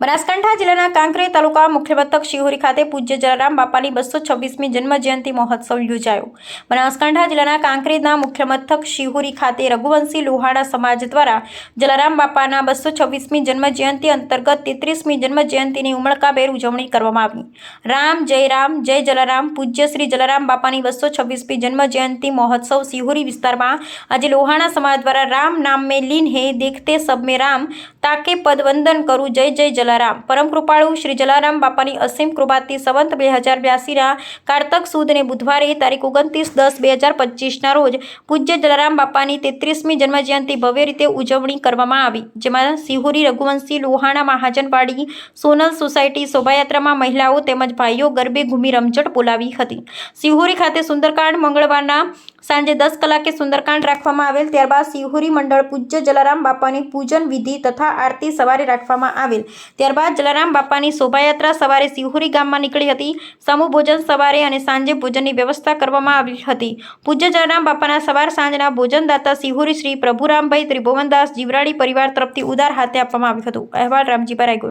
बनासकांठा जिला कांकरे तलुका मुख्य मथक शिहोरी खाते पूज्य जलाराम बापा की बस्सो छवीसमी जन्म जयंती महोत्सव योजा बनासकांठा जिला कांकरेदना मुख्य मथक शिहोरी खाते रघुवंशी लोहाड़ा समाज द्वारा जलाराम बापा बस्सो छवीसमी जन्म जयंती अंतर्गत तेतरीसमी जन्म जयंती की उमड़काबेर उजवनी करम जय राम जय जलाराम पूज्य श्री जलाराम बापा बस्सो छवीसमी जन्म जयंती महोत्सव शिहोरी विस्तार में आज लोहाणा समाज द्वारा राम नाम में लीन है देखते सब में राम તાકે પદવંદન કરું. જય જય જલારામ. પરમ કૃપાળુ શ્રી જલારામ બાપાની અસીમ કૃપાથી સંવંત બે હજાર બ્યાસીના કારતક સુદને બુધવારે તારીખ ઓગણત્રીસ દસ બે હજાર પચીસના રોજ પૂજ્ય જલારામ બાપાની તેત્રીસમી જન્મજયંતિ ભવ્ય રીતે ઉજવણી કરવામાં આવી, જેમાં સિહોરી રઘુવંશી લોહાણા મહાજનવાડી, સોનલ સોસાયટી શોભાયાત્રામાં મહિલાઓ તેમજ ભાઈઓ ગરબે ઘૂમી રમઝટ બોલાવી હતી. સિહોરી ખાતે સુંદરકાંડ મંગળવારના સાંજે દસ કલાકે સુંદરકાંડ રાખવામાં આવેલ, ત્યારબાદ સિહોરી મંડળ, પૂજ્ય જલારામ બાપાની પૂજન વિધિ તથા આરતી સવારે રાખવામાં આવેલ. ત્યારબાદ જલારામ બાપાની શોભાયાત્રા સવારે શિહોરી ગામમાં નીકળી હતી. સમૂહ ભોજન સવારે અને સાંજે ભોજનની વ્યવસ્થા કરવામાં આવી હતી. પૂજ્ય જલારામ બાપાના સવાર સાંજના ભોજનદાતા સિહોરી શ્રી પ્રભુરામભાઈ ત્રિભુવનદાસ જીવરાડી પરિવાર તરફથી ઉદાર હાથે આપવામાં આવ્યું હતું. અહેવાલ રામજીભાઈ રાયગોર.